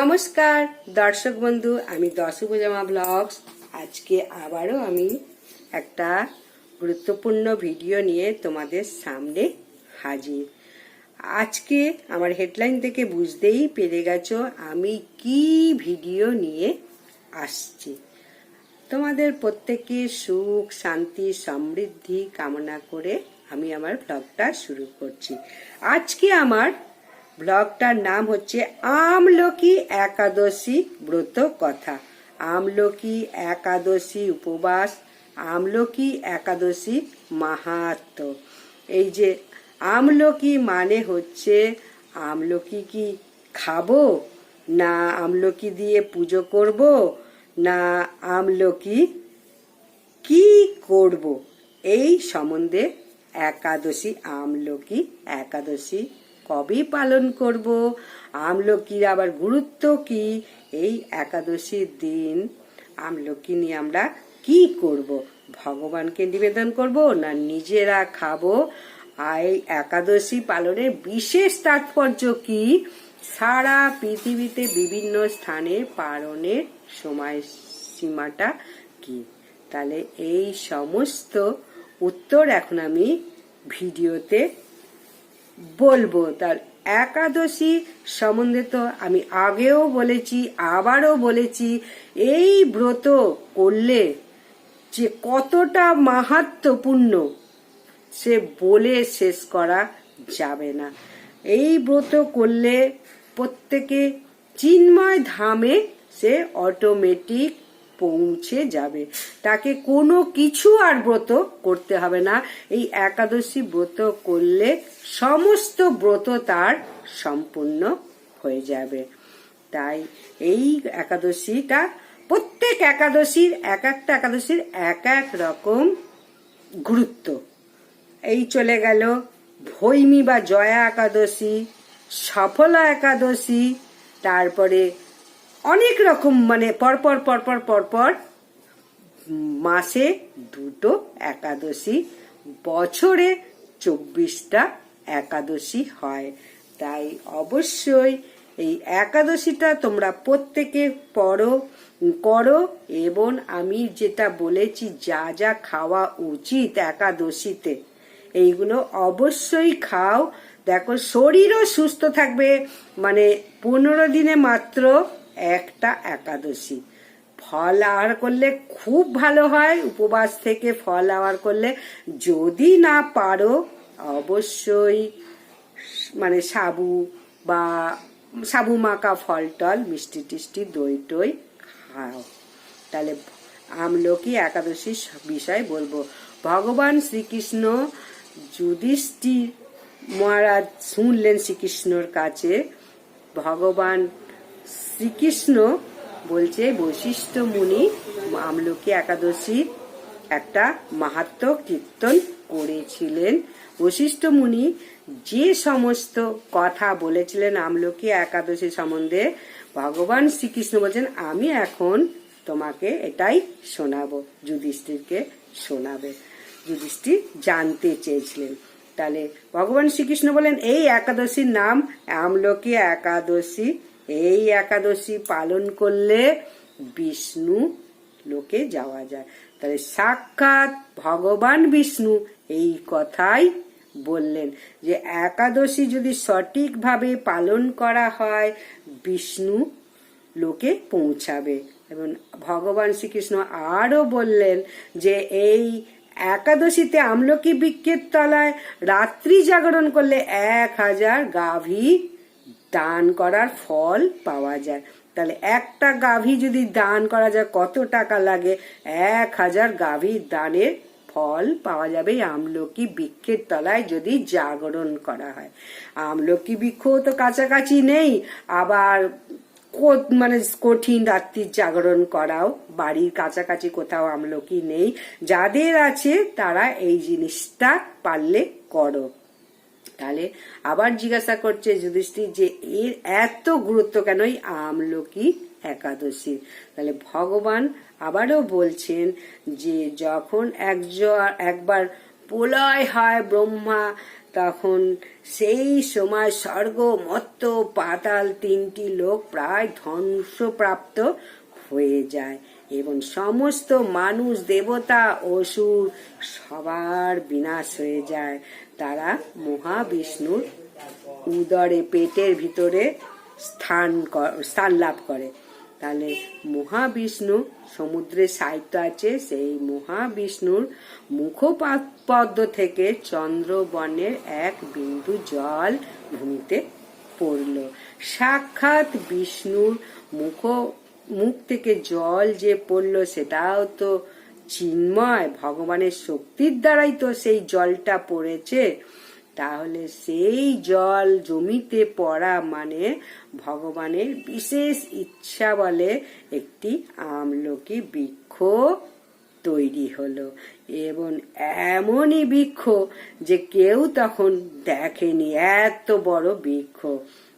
নমস্কার, দর্শক বন্ধু, আমি দশভুজামা ব্লগস। আজকে আবারও আমি একটা গুরুত্বপূর্ণ ভিডিও নিয়ে তোমাদের সামনে হাজির। আজকে আমার হেডলাইন থেকে বুঝতেই পেরে গেছো আমি কি ভিডিও নিয়ে আসছি। তোমাদের প্রত্যেকে সুখ, শান্তি, সমৃদ্ধি কামনা করে আমি আমার ব্লগটা শুরু করছি। আজকে আমার ব্লগটার নাম হচ্ছে আমলকি একাদশী ব্রত কথা। আমলকি একাদশী উপবাস, আমলকি একাদশী মাহাত্ম। এই যে আমলকি মানে হচ্ছে আমলকি কি খাব, না আমলকি দিয়ে পুজো করব, না আমলকি কি করব? এই সম্বন্ধে একাদশী, আমলকি একাদশী কবে পালন করব? আমলকির আবার গুরুত্ব কি? এই একাদশীর দিন আমলকি নিয়ে আমরা কি করব? ভগবানকে নিবেদন করব না নিজেরা খাব? আর এই একাদশী পালনের বিশেষ তাৎপর্য কি? সারা পৃথিবীতে বিভিন্ন স্থানে পালনের সময় সীমাটা কি? তাহলে এই সমস্ত উত্তর এখন আমি ভিডিওতে বলব, তার একাদশী সম্বন্ধে তো আমি আগেও বলেছি, আবারও বলেছি, এই ব্রত করলে যে কতটা মাহাত্মপূর্ণ, সে বলে শেষ করা যাবে না। এই ব্রত করলে প্রত্যেকে চিন্ময় ধামে সে অটোমেটিক পৌঁছে যাবে। তাকে কোনো কিছু আর ব্রত করতে হবে না। এই একাদশী ব্রত করলে সমস্ত ব্রত তার সম্পূর্ণ হয়ে যাবে। তাই এই একাদশীটা প্রত্যেক একাদশীর, এক একটা একাদশীর এক এক রকম গুরুত্ব। এই চলে গেল ভৈমী বা জয়া একাদশী, সফলা একাদশী, তারপরে অনেক রকম মানে পরপর পরপর পরপর মাসে দুটো একাদশী, বছরে চব্বিশটা একাদশী হয়। তাই অবশ্যই এই একাদশীটা তোমরা প্রত্যেকে পড়ো, করো এবং আমি যেটা বলেছি, যা যা খাওয়া উচিত একাদশীতে, এইগুলো অবশ্যই খাও। দেখো, শরীরও সুস্থ থাকবে মানে পনেরো দিনে মাত্র একটা একাদশী। ফল আহার করলে খুব ভালো হয়, উপবাস থেকে ফল আহার করলে। যদি না পারো, অবশ্যই মানে সাবু বা সাবু মাখা ফল টল, মিষ্টি টিষ্টি, দই টই খাও। তাহলে আমলকি একাদশীর বিষয় বলব। ভগবান শ্রীকৃষ্ণ যুধিষ্ঠির মহারাজ শুনলেন শ্রীকৃষ্ণর কাছে। ভগবান শ্রীকৃষ্ণ বলছে বৈশিষ্ট্য মুনি আমলকি একাদশী একটা মাহাত্ম কীর্তন করেছিলেন। বৈশিষ্ট্য মুনি যে সমস্ত কথা বলেছিলেন আমলকি একাদশী সম্বন্ধে, ভগবান শ্রীকৃষ্ণ বলছেন, আমি এখন তোমাকে এটাই শোনাবো। যুধিষ্ঠিরকে শোনাবে। যুধিষ্ঠির জানতে চেয়েছিলেন। তাহলে ভগবান শ্রীকৃষ্ণ বলেন, এই একাদশীর নাম আমলকি একাদশী এই একাদশী পালন করলে বিষ্ণু লোকে যাওয়া যায়। তাহলে সাক্ষাৎ ভগবান বিষ্ণু এই কথাই বললেন যে, একাদশী যদি সঠিকভাবে পালন করা হয়, বিষ্ণু লোকে পৌঁছাবে। এবং ভগবান শ্রীকৃষ্ণ আরও বললেন যে, এই একাদশীতে আমলকি বৃক্ষের তলায় রাত্রি জাগরণ করলে এক হাজার গাভী দান করার ফল পাওয়া যায়। তাহলে একটা গাভী যদি দান করা যায়, কত টাকা লাগে? এক হাজার গাভী দানের ফল পাওয়া যাবে। আমলকি বৃক্ষের তলায় যদি জাগরণ করা হয়। আমলকি বৃক্ষ তো কাছাকাছি নেই। আবার মানে কঠিন রাত্রির জাগরণ করাও, বাড়ির কাছাকাছি কোথাও আমলকি নেই। যাদের আছে তারা এই জিনিসটা পারলে করো। তাহলে আবার জিজ্ঞাসা করছে যুধিষ্ঠির যে এর এত গুরুত্ব কেন এই আমলকি একাদশী। তাহলে ভগবান আবারও বলছেন যে যখন একজন একবার প্রলয় হয় ব্রহ্মা, তখন সেই সময় স্বর্গ, মত্ত, পাতাল তিনটি লোক প্রায় ধ্বংসপ্রাপ্ত হয়ে যায়। এবং সমস্ত মানুষ, দেবতা, অসুর সবার বিনাশ হয়ে যায়। তারা মহাবিষ্ণুর উদরে পেটের ভিতরে স্থান স্থান লাভ করে। তাহলে মহাবিষ্ণু সমুদ্রে সাহিত্য আছে, সেই মহাবিষ্ণুর মুখপদ্ম থেকে চন্দ্রবর্ণের এক বিন্দু জল ভূমিতে পড়ল। সাক্ষাৎ বিষ্ণুর মুখ মুখ থেকে জল যে পড়ল সেটাও তো চিন্ময়, ভগবানের শক্তির দ্বারাই তো সেই জলটা পড়েছে। তাহলে সেই জল জমিতে পড়া মানে ভগবানের বিশেষ ইচ্ছা বলে একটি আমলকি বৃক্ষ তৈরি হলো এবং এমনই বৃক্ষ যে কেউ তখন দেখেনি, এত বড় বৃক্ষ।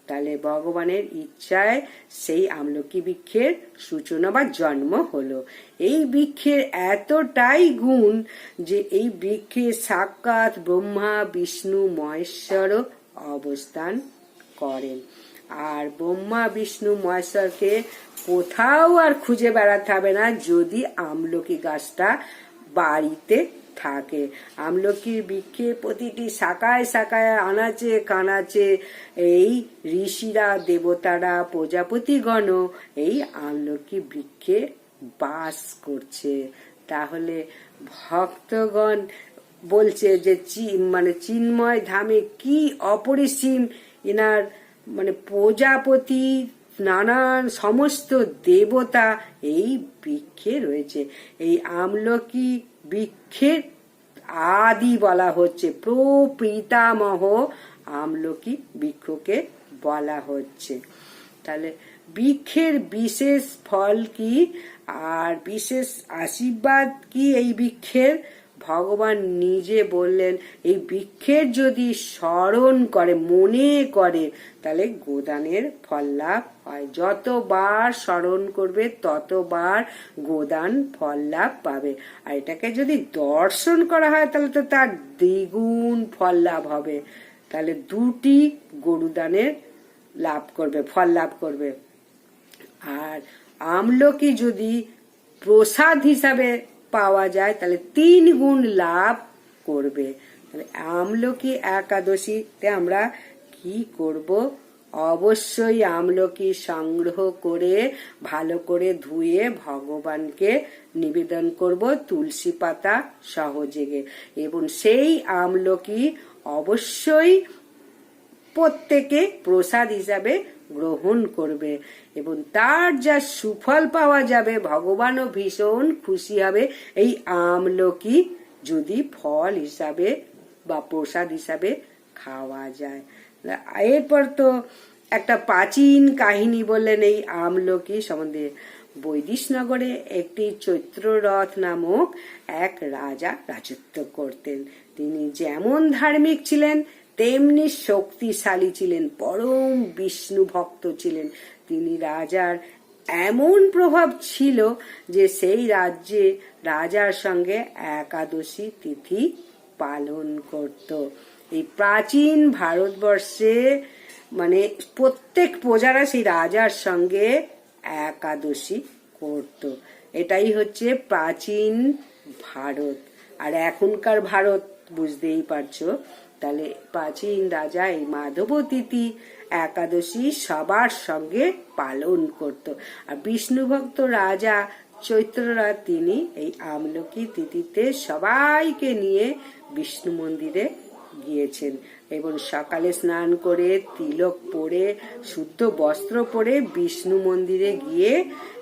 তাহলে ভগবানের ইচ্ছায় সেই আমলকি বৃক্ষের সূচনা বা জন্ম হলো। এই বৃক্ষের এতটাই গুণ যে এই বৃক্ষে সাক্ষাৎ ব্রহ্মা, বিষ্ণু, মহেশ্বরও অবস্থান করেন। আর ব্রহ্মা, বিষ্ণু, মহেশ্বরকে কোথাও আর খুঁজে বেড়াতে হবে না যদি আমলকি গাছটা বাড়িতে থাকে। আমলকির বৃক্ষে প্রতিটি শাখায় শাখায় আনাচে কানাচে এই ঋষিরা, দেবতারা, প্রজাপতিগণ এই আমলকি বৃক্ষে বাস করছে। তাহলে ভক্তগণ বলছে যে মানে চিন্ময় ধামে কি অপরিসীম এনার মানে প্রজাপতি, নানান সমস্ত দেবতা এই বৃক্ষে রয়েছে। এই আমলকি বৃক্ষের আদি বলা হচ্ছে। প্রপিতামহ আমলকি বৃক্ষকে বলা হচ্ছে। তাহলে বৃক্ষের বিশেষ ফল কি? আর বিশেষ আশীর্বাদ কি এই বৃক্ষের ভগবান নিজে বললেন, এই বৃক্ষের যদি স্মরণ করে, মনে করে, তাহলে গোদানের ফল লাভ হয়। যতবার স্মরণ করবে, ততবার গোদান ফল লাভ পাবে। আর এটাকে যদি দর্শন করা হয়, তাহলে তো তার দ্বিগুণ ফল লাভ হবে। তাহলে দুটি গরুদানের লাভ করবে, ফল লাভ করবে। আর আমলকি যদি প্রসাদ হিসাবে পাওয়া যায়, তাহলে তিন গুণ লাভ করবে। তাহলে আমলকি একাদশীতে আমরা কি করব? অবশ্যই আমলকি সংগ্রহ করে, ভালো করে ধুয়ে ভগবানকে নিবেদন করব তুলসী পাতা সহযোগে। এবং সেই আমলকি অবশ্যই প্রত্যেকে প্রসাদ হিসাবে গ্রহণ করবে এবং তার যা সুফল পাওয়া যাবে, ভগবানও ভীষণ খুশি হবে। এই আমলকি যদি ফল হিসাবে বা প্রসাদ হিসাবে খাওয়া যায়। এরপর তো একটা প্রাচীন কাহিনী বললেন এই আমলকি সম্বন্ধে। বৈদিশনগরে একটি চৈত্ররথ নামক এক রাজা রাজত্ব করতেন। তিনি যেমন ধার্মিক ছিলেন তেমনি শক্তিশালী ছিলেন, পরম বিষ্ণু ভক্ত ছিলেন। তিনি রাজার এমন প্রভাব ছিল যে সেই রাজ্যে রাজার সঙ্গে একাদশী তিথি পালন করত। এই প্রাচীন ভারতবর্ষে মানে প্রত্যেক প্রজারা সেই রাজার সঙ্গে একাদশী করত। এটাই হচ্ছে প্রাচীন ভারত। আর এখনকার ভারত বুঝতেই পারছ তাহলে প্রাচীন রাজা এই মাধব তিথি একাদশী সবার সঙ্গে পালন করত। আর বিষ্ণু ভক্ত রাজা চৈত্ররা তিনি এই আমলকি তিথিতে সবাইকে নিয়ে বিষ্ণু মন্দিরে গিয়েছেন এবং সকালে স্নান করে তিলক পরে, শুদ্ধ বস্ত্র পরে বিষ্ণু মন্দিরে গিয়ে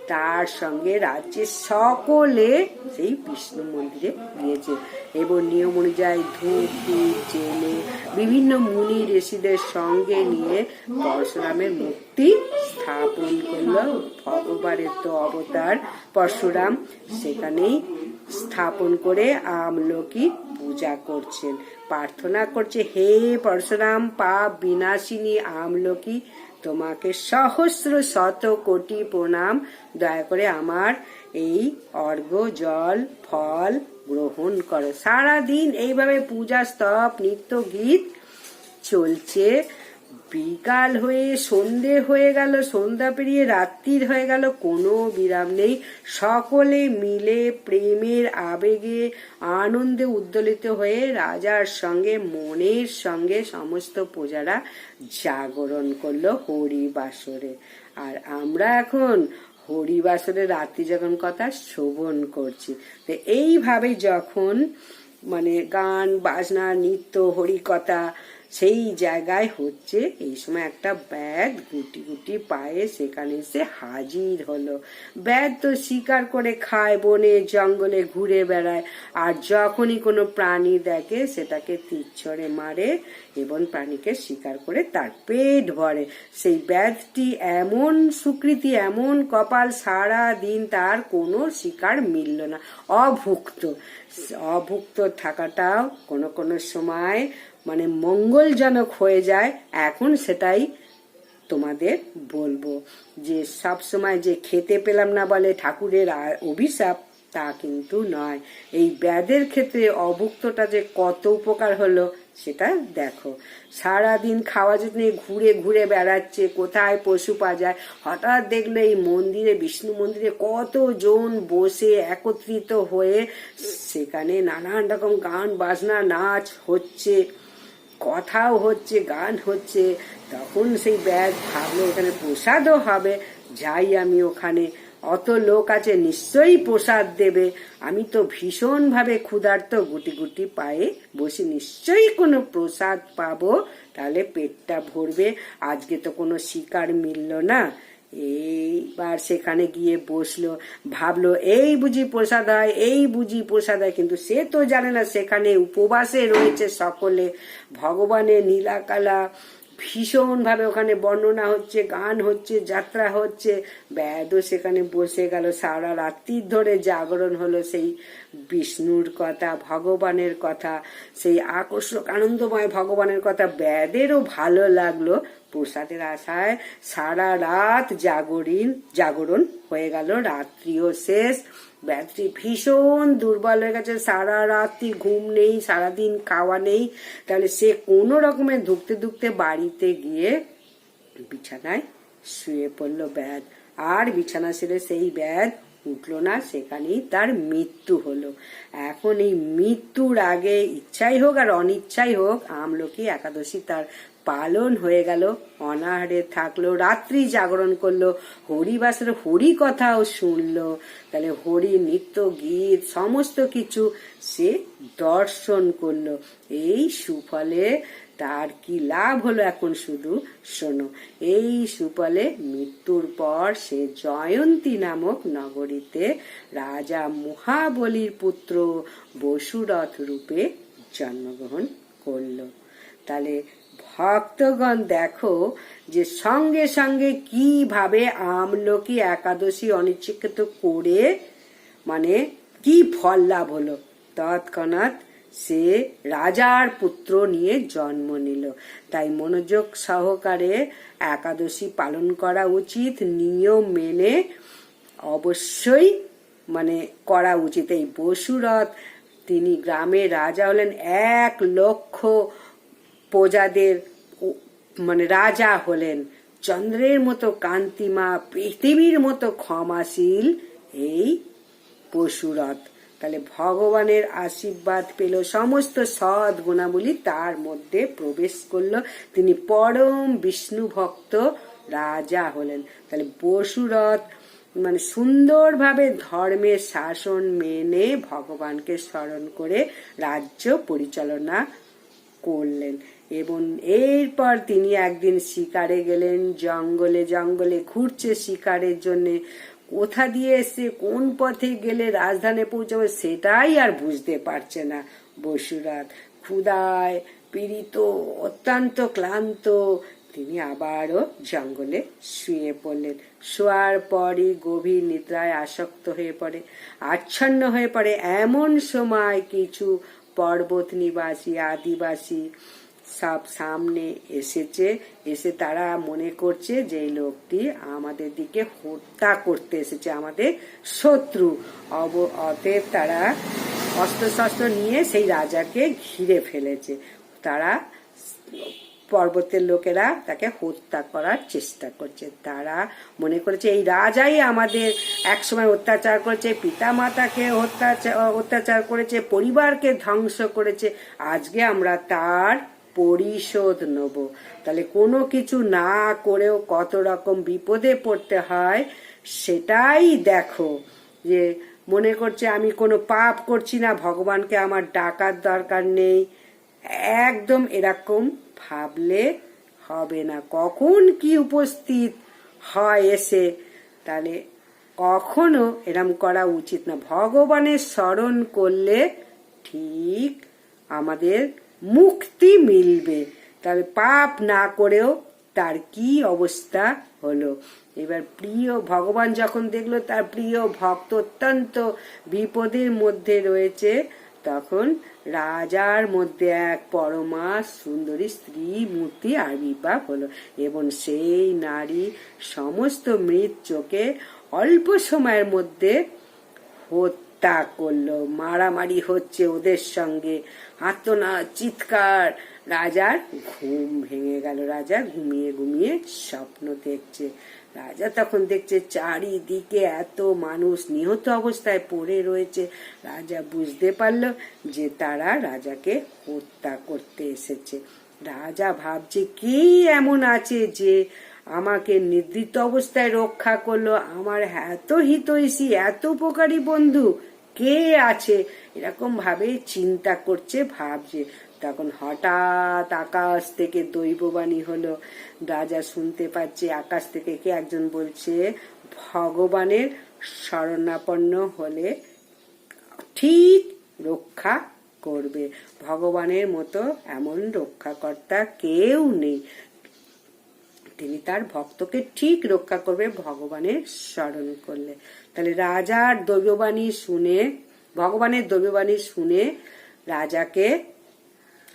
তার সঙ্গে রাজ্যের সকলে সেই বিষ্ণু মন্দিরে গিয়েছে। এবং নিয়ম অনুযায়ী ধূপ জেলে বিভিন্ন মুনি ঋষিদের সঙ্গে নিয়ে পরশুরামের মূর্তি স্থাপন করল। ভগবানের তো অবতার পরশুরাম, সেখানেই স্থাপন করে আমলকি পূজা করছেন। প্রার্থনা করছে, হে পরশুরাম, পাপ বিনাশিনী, আমলকি তোমাকে সহস্র শত কোটি প্রণাম। দয়া করে আমার এই অর্ঘ জল, ফল গ্রহণ করো। সারাদিন এইভাবে পূজা, স্তব, নৃত্য গীত চলছে। বিকাল হয়ে, সন্ধে হয়ে গেল, সন্ধ্যা পেরিয়ে রাত্রির হয়ে গেল, কোনো বিরাম নেই। সকলে মিলে প্রেমের আবেগে, আনন্দে উদ্দোলিত হয়ে রাজার সঙ্গে, মনের সঙ্গে সমস্ত প্রজারা জাগরণ করল হরিবাসরে। আর আমরা এখন হরিবাসরের রাত্রি যখন কথা শোভন করছি। তো এইভাবে যখন মানে গান, বাজনা, নৃত্য, হরিকথা সেই জায়গায় হচ্ছে এই সময় একটা ব্যাগ গুটি গুটি পায়ে সেখানে এসে হাজির হলো। ব্যাগ তো শিকার করে খায়, বনে, জঙ্গলে ঘুরে বেড়ায়। আর যখনই কোনো প্রাণী দেখে, সেটাকে তীরছড়ে মারে এবং প্রাণীকে শিকার করে তার পেট ভরে। সেই ব্যাধটি এমন সুকৃতি, এমন কপাল সারা দিন তার কোনো শিকার মিলল না। অভুক্ত অভুক্ত থাকাটাও কোনো কোনো সময় মানে মঙ্গলজনক হয়ে যায়, এখন সেটাই তোমাদের বলব। যে সব সময় যে খেতে পেলাম না বলে ঠাকুরের অভিশাপ, তা কিন্তু নয়। এই ব্যাধের ক্ষেত্রে অভুক্তটা যে কত উপকার হলো, সেটা দেখো। সারাদিন খাওয়া জন্য ঘুরে ঘুরে বেড়াচ্ছে, কোথায় পশু পাওয়া যায়, হঠাৎ দেখলে এই মন্দিরে, বিষ্ণু মন্দিরে কতজন বসে একত্রিত হয়ে সেখানে নানান রকম গান, বাজনা, নাচ হচ্ছে। কথাও হচ্ছে, গান হচ্ছে, তখন সেই ব্যাগ ভাবলো এখানে প্রসাদও হবে। যাই আমি ওখানে, অত লোক আছে, নিশ্চয়ই প্রসাদ দেবে। আমি তো ভীষণভাবে ক্ষুধার্ত, গুটি গুটি পায়ে বসে নিশ্চয়ই কোনো প্রসাদ পাবো, তাহলে পেটটা ভরবে। আজকে তো কোনো শিকার মিলল না। এইবার সেখানে গিয়ে বসল, ভাবলো, এই বুঝি প্রসাদ হয় এই বুঝি প্রসাদ হয় কিন্তু সে তো জানে না, সেখানে উপবাসে রয়েছে সকলে। ভগবানের নীলাকালা ভীষণভাবে ওখানে বর্ণনা হচ্ছে, গান হচ্ছে, যাত্রা হচ্ছে। ব্যাদও সেখানে বসে গেল। সারা রাত্রির ধরে জাগরণ হলো সেই বিষ্ণুর কথা, ভগবানের কথা, সেই আকর্ষক, আনন্দময় ভগবানের কথা। ব্যাদেরও ভালো লাগল। প্রসাদের আশায় সারা রাত জাগরণ জাগরণ হয়ে গেল। রাত্রিও শেষ। ব্যাটারি ভীষণ দুর্বল হয়ে গেছে। সারা রাত্রি ঘুম নেই, সারাদিন খাওয়া নেই। তাহলে সে কোনো রকমের ধুকতে ধুকতে বাড়িতে গিয়ে বিছানায় শুয়ে পড়ল ব্যাদ আর বিছানা ছেড়ে সেই ব্যাদ উঠল না, সেখানেই তার মৃত্যু হলো। এখন এই মৃত্যুর আগে ইচ্ছাই হোক আর অনিচ্ছাই হোক, আমলকি একাদশী তার পালন হয়ে গেল। অনাহারে থাকল, রাত্রি জাগরণ করল, হরিবাসের হরি কথাও শুনলো। তাহলে হরি নৃত্য গীত, সমস্ত কিছু সে দর্শন করল। এই সুফলে তার কি লাভ হলো এখন শুধু? শোনো, এই সুফলে মৃত্যুর পর সে জয়ন্তী নামক নগরীতে রাজা মহাবলীর পুত্র বসুরথ রূপে জন্মগ্রহণ করল। তাহলে ভক্তগণ দেখো যে সঙ্গে সঙ্গে কীভাবে আমলকি একাদশী অনিচ্ছিত করে মানে কি ফল লাভ হলো? তৎক্ষণাৎ সে রাজার পুত্র নিয়ে জন্ম নিল। তাই মনোযোগ সহকারে একাদশী পালন করা উচিত, নিয়ম মেনে অবশ্যই মানে করা উচিত। এই বসুরথ, তিনি গ্রামের রাজা হলেন এক লক্ষ প্রজাদের মানে রাজা হলেন। চন্দ্রের মতো কান্তিমা, পৃথিবীর মতো ক্ষমাশীল এই পশুরথ। তাহলে ভগবানের আশীর্বাদ পেল, সমস্ত সৎ গুণাবলী তার মধ্যে প্রবেশ করল। তিনি পরম বিষ্ণু ভক্ত রাজা হলেন। তাহলে বসুরথ মানে সুন্দরভাবে ধর্মের শাসন মেনে ভগবানকে স্মরণ করে রাজ্য পরিচালনা করলেন। এবং এরপর তিনি একদিন শিকারে গেলেন, জঙ্গলে জঙ্গলে ঘুরছে শিকারের জন্য। কোথা দিয়ে এসে, কোন পথে গেলে রাজধানে পৌঁছাবে সেটাই আর বুঝতে পারছে না বসুরাত ক্ষুদায় পীড়িত, অত্যন্ত ক্লান্ত। তিনি আবারও জঙ্গলে শুয়ে পড়লেন। শোয়ার পরই গভীর নিদ্রায় আসক্ত হয়ে পড়ে, আচ্ছন্ন হয়ে পড়ে। এমন সময় কিছু পর্বত নিবাসী আদিবাসী সব সামনে এসেছে, এসে তারা মনে করছে যে লোকটি আমাদের দিকে হত্যা করতে এসেছে, আমাদের শত্রু। অব, অতএব তারা অস্ত্রশস্ত্র নিয়ে সেই রাজাকে ঘিরে ফেলেছে। তারা পর্বতের লোকেরা তাকে হত্যা করার চেষ্টা করছে। তারা মনে করেছে, এই রাজাই আমাদের একসময় অত্যাচার করেছে পিতা মাতাকে অত্যাচার অত্যাচার করেছে, পরিবারকে ধ্বংস করেছে। আজকে আমরা তার পরিশোধ নেব। তাহলে কোনো কিছু না করেও কত রকম বিপদে পড়তে হয়, সেটাই দেখো। যে মনে করছে আমি কোনো পাপ করছি না, ভগবানকে আমার ডাকার দরকার নেই। একদম এরকম ভাবলে হবে না। কখন কি উপস্থিত হয় এসে, তাহলে কখনো এরম করা উচিত না। ভগবানের স্মরণ করলে ঠিক আমাদের মুক্তি মিলবে। তাহলে পাপ না করেও তার কি অবস্থা হলো? এবার প্রিয় ভগবান যখন দেখল তার প্রিয় ভক্ত অত্যন্ত বিপদের মধ্যে রয়েছে, তখন রাজার মধ্যে এক পরমা সুন্দরী স্ত্রী মূর্তি আবির্ভাব হলো এবং সেই নারী সমস্ত মৃত চোখে অল্প সময়ের মধ্যে হত্যা করল। মারামারি হচ্ছে ওদের সঙ্গে। আত্মনা চিৎকার। রাজার ঘুম ভেঙে গেল। রাজা ঘুমিয়ে ঘুমিয়ে স্বপ্ন দেখছে। রাজা তখন দেখছে চারিদিকে এত মানুষ নিহত অবস্থায় পড়ে রয়েছে। রাজা বুঝতে পারল যে তারা রাজাকে হত্যা করতে এসেছে। রাজা ভাবছে, কে এমন আছে যে আমাকে নিদ্রিত অবস্থায় রক্ষা করল? আমার এত হিতৈষী, এত উপকারী বন্ধু কে আছে? এরকম ভাবে চিন্তা করছে, ভাবছে। তখন হঠাৎ আকাশ থেকে দৈববাণী হলো। রাজা শুনতে পাচ্ছে, আকাশ থেকে কে একজন বলছে, ভগবানের শরণাপন্ন হলে ঠিক রক্ষা করবে। ভগবানের মতো এমন রক্ষাকর্তা কেউ নেই। তিনি তার ভক্তকে ঠিক রক্ষা করবে, ভগবানের স্মরণ করলে। তাহলে রাজার দৈববাণী শুনে, ভগবানের দৈববাণী শুনে রাজাকে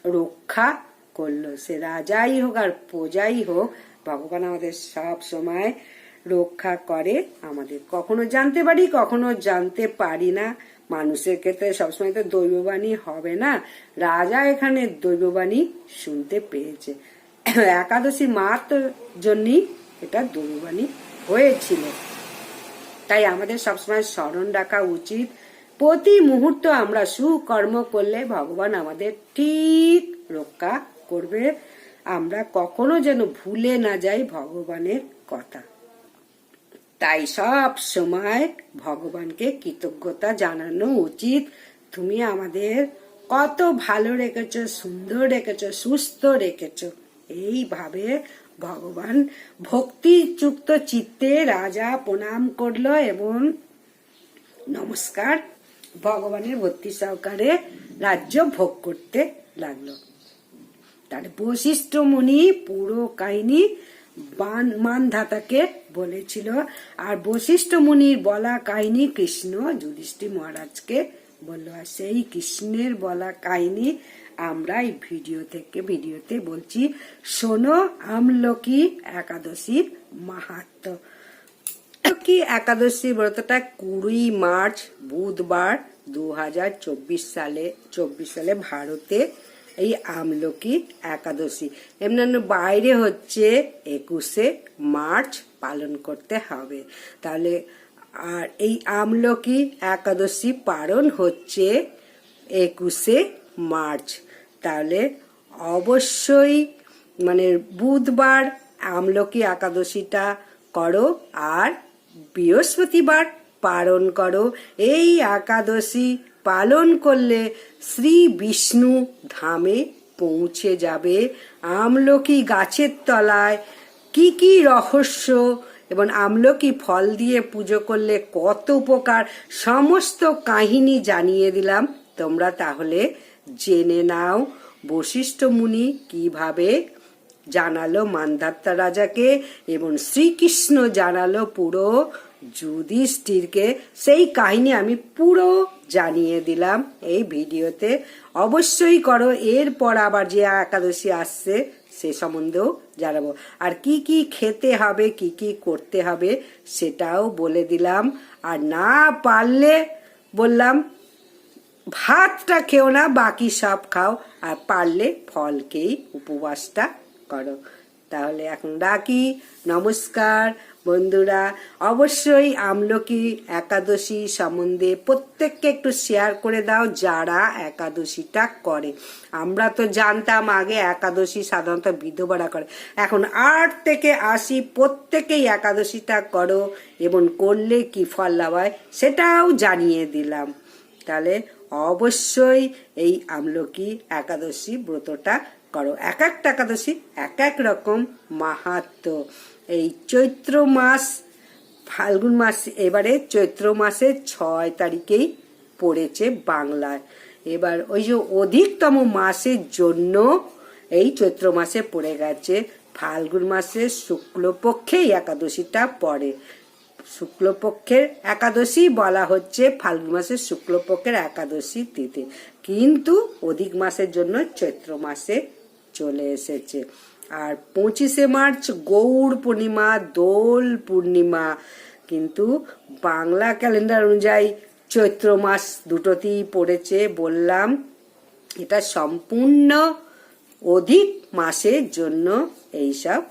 রক্ষা করল। সে রাজাই হোক আর প্রজাই হোক, ভগবান আমাদের সব সময় রক্ষা করে আমাদের। কখনো জানতে পারি, কখনো জানতে পারি না। মানুষের ক্ষেত্রে সবসময় তো দৈববাণী হবে না। রাজা এখানে দৈববাণী শুনতে পেয়েছে। একাদশী মাত্র জন্যই এটা দৈববাণী হয়েছিল। তাই আমাদের সবসময় স্মরণ রাখা উচিত। প্রতি মুহূর্ত আমরা সুকর্ম করলে ভগবান আমাদের ঠিক রক্ষা করবে। আমরা কখনো যেন ভুলে না যাই ভগবানের কথা। তাই সব সময় ভগবানকে কৃতজ্ঞতা জানানো উচিত। তুমি আমাদের কত ভালো রেখেছ, সুন্দর রেখেছ, সুস্থ রেখেছ, এইভাবে ভগবান ভক্তিযুক্ত চিত্তে রাজা প্রণাম করল এবং নমস্কার, ভগবানের ভক্তি সহকারে রাজ্য ভোগ করতে লাগল। তার বশিষ্ঠ মুনি পুরো কাহিনী মানধাতাকে বলেছিল। আর বশিষ্ঠ মুনির বলা কাহিনী কৃষ্ণ যুধিষ্ঠির মহারাজকে বলল, আর সেই কৃষ্ণের বলা কাহিনী আমরা এই ভিডিও থেকে ভিডিওতে বলছি, শোনো আমলকি একাদশীর মাহাত্ম। কি একাদশী ব্রতটা কুড়ি মার্চ, বুধবার দু হাজার চব্বিশ সালে চব্বিশ সালে ভারতে এই আমলকি একাদশী। এমনি বাইরে হচ্ছে একুশে মার্চ পালন করতে হবে। তাহলে আর এই আমলকি একাদশী পালন হচ্ছে একুশে মার্চ। তাহলে অবশ্যই মানে বুধবার আমলকি একাদশীটা করো আর বৃহস্পতিবার পালন করো। এই একাদশী পালন করলে শ্রী বিষ্ণু ধামে পৌঁছে যাবে। আমলকি গাছের তলায় কি কি রহস্য এবং আমলকি ফল দিয়ে পুজো করলে কত উপকার, সমস্ত কাহিনী জানিয়ে দিলাম। তোমরা তাহলে জেনে নাও, বশিষ্ঠ মুনি কীভাবে জানালো মান্ধাত্তা রাজাকে এবং শ্রীকৃষ্ণ জানালো পুরো যুধিষ্ঠিরকে। সেই কাহিনী আমি পুরো জানিয়ে দিলাম এই ভিডিওতে। অবশ্যই করো, এরপর আবার যে একাদশী আসছে সে সম্বন্ধেও জানাব। আর কি কি খেতে হবে, কি কি করতে হবে সেটাও বলে দিলাম। আর না পারলে বললাম ভাতটা খেও না, বাকি সব খাও। আর পারলে ফলকেই, উপবাসটা করো। তাহলে এখন রাখি। নমস্কার, বন্ধুরা। অবশ্যই আমলকি, একাদশী সম্বন্ধে প্রত্যেককে একটু শেয়ার করে দাও যারা একাদশীটা করে। আমরা তো জানতাম আগে একাদশী সাধারণত বিধবারা করে। এখন আট থেকে আশি প্রত্যেকেই একাদশীটা করো এবং করলে কি ফল লাভ হয় সেটাও জানিয়ে দিলাম। তাহলে অবশ্যই এই আমলকি একাদশী ব্রতটা করো। এক একটা একাদশী এক এক রকম মাহাত্ম। এই চৈত্র মাস, ফাল্গুন মাস, এবারে চৈত্র মাসের ছয় তারিখেই পড়েছে বাংলায়। এবার ওই যে অধিকতম মাসের জন্য এই চৈত্র মাসে পড়ে গেছে। ফাল্গুন মাসের শুক্লপক্ষেই একাদশীটা পড়ে। শুক্লপক্ষের একাদশী বলা হচ্ছে ফাল্গুন মাসের শুক্লপক্ষের একাদশী তিথি। কিন্তু অধিক মাসের জন্য চৈত্র মাসে চলে এসেছে। আর পঁচিশে মার্চ গৌড় পূর্ণিমা, দোল পূর্ণিমা। কিন্তু বাংলা ক্যালেন্ডার অনুযায়ী চৈত্র মাস দুটোতেই পড়েছে বললাম, এটা সম্পূর্ণ অধিক মাসের জন্য এইসব